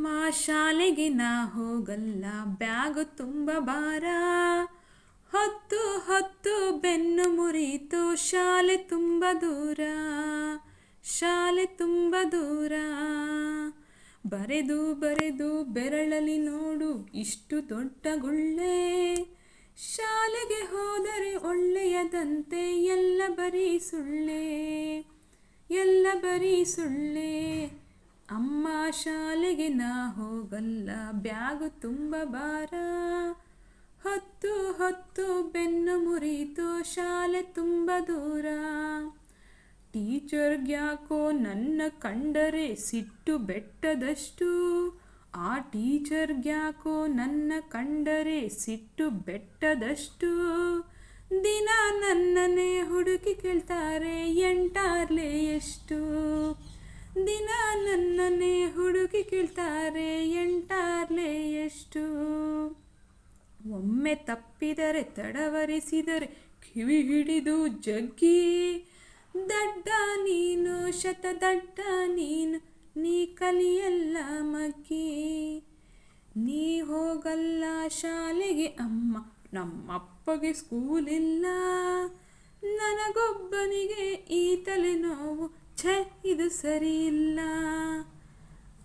ಅಮ್ಮ ಶಾಲೆಗೆ ನಾ ಹೋಗಲ್ಲ, ಬ್ಯಾಗು ತುಂಬ ಭಾರ. ಹತ್ತು ಹತ್ತು ಬೆನ್ನು ಮುರಿತು, ಶಾಲೆ ತುಂಬ ದೂರ. ಶಾಲೆ ತುಂಬ ದೂರ. ಬರೆದು ಬರೆದು ಬೆರಳಲ್ಲಿ ನೋಡು, ಇಷ್ಟು ದೊಡ್ಡ ಗುಳ್ಳೆ. ಶಾಲೆಗೆ ಹೋದರೆ ಒಳ್ಳೆಯದಂತೆ, ಎಲ್ಲ ಬರೀ ಸುಳ್ಳೆ, ಎಲ್ಲ ಬರೀ ಸುಳ್ಳೆ. ಅಮ್ಮ ಶಾಲೆಗೆ ನಾ ಹೋಗಲ್ಲ, ಬ್ಯಾಗು ತುಂಬ ಭಾರ. ಹೊತ್ತು ಹೊತ್ತು ಬೆನ್ನು ಮುರಿತು, ಶಾಲೆ ತುಂಬ ದೂರ. ಟೀಚರ್ಗ್ಯಾಕೋ ನನ್ನ ಕಂಡರೆ ಸಿಟ್ಟು ಬೆಟ್ಟದಷ್ಟು. ಆ ಟೀಚರ್ಗ್ಯಾಕೋ ನನ್ನ ಕಂಡರೆ ಸಿಟ್ಟು ಬೆಟ್ಟದಷ್ಟು. ದಿನ ನನ್ನನ್ನೇ ಹುಡುಕಿ ಕೇಳ್ತಾರೆ ಎಂಟಾರ್ಲೆ ಎಷ್ಟು. ದಿನ ನನ್ನನ್ನೇ ಹುಡುಕಿ ಕೇಳ್ತಾರೆ ಎಂಟಾರ್ಲೆ ಎಷ್ಟು. ಒಮ್ಮೆ ತಪ್ಪಿದರೆ ತಡವರಿಸಿದರೆ ಕಿವಿ ಹಿಡಿದು ಜಗ್ಗಿ. ದಡ್ಡ ನೀನು ಶತದಡ್ಡ ನೀನು, ನೀ ಕಲಿಯಲ್ಲ ಮಗ್ಗಿ. ನೀ ಹೋಗಲ್ಲ ಶಾಲೆಗೆ ಅಮ್ಮ, ನಮ್ಮಪ್ಪಗೆ ಸ್ಕೂಲಿಲ್ಲ ನನಗೊಬ್ಬನಿಗೆ ಈ ತಲೆನೋವು ಛೆ, ಇದು ಸರಿಯಿಲ್ಲ.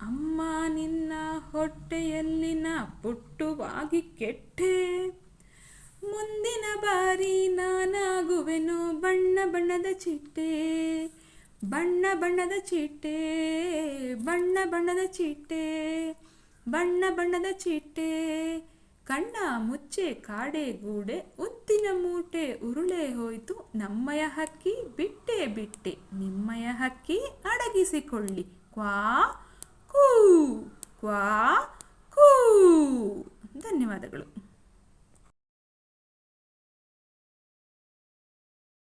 ಅಮ್ಮ ನಿನ್ನ ಹೊಟ್ಟೆಯಲ್ಲಿನ ಪುಟ್ಟುವಾಗಿ ಕೆಟ್ಟೆ. ಮುಂದಿನ ಬಾರಿ ನಾನಾಗುವೆನು ಬಣ್ಣ ಬಣ್ಣದ ಚಿಟ್ಟೆ. ಬಣ್ಣ ಬಣ್ಣದ ಚಿಟ್ಟೆ, ಬಣ್ಣ ಬಣ್ಣದ ಚಿಟ್ಟೆ, ಬಣ್ಣ ಬಣ್ಣದ ಚಿಟ್ಟೆ. ಕಣ್ಣ, ಮುಚ್ಚೆ, ಕಾಡೆ, ಗೂಡೆ ಉತ್ತಿನ ಮೂಟೆ ಉರುಳೆ ಹೋಯ್ತು. ನಮ್ಮಯ ಹಕ್ಕಿ ಬಿಟ್ಟೆ ಬಿಟ್ಟೆ. ನಿಮ್ಮಯ ಹಕ್ಕಿ ಅಡಗಿಸಿಕೊಳ್ಳಿ. ಕ್ವಾ, ಕೂ ಕ್ವಾ, ಕೂ. ಧನ್ಯವಾದಗಳು.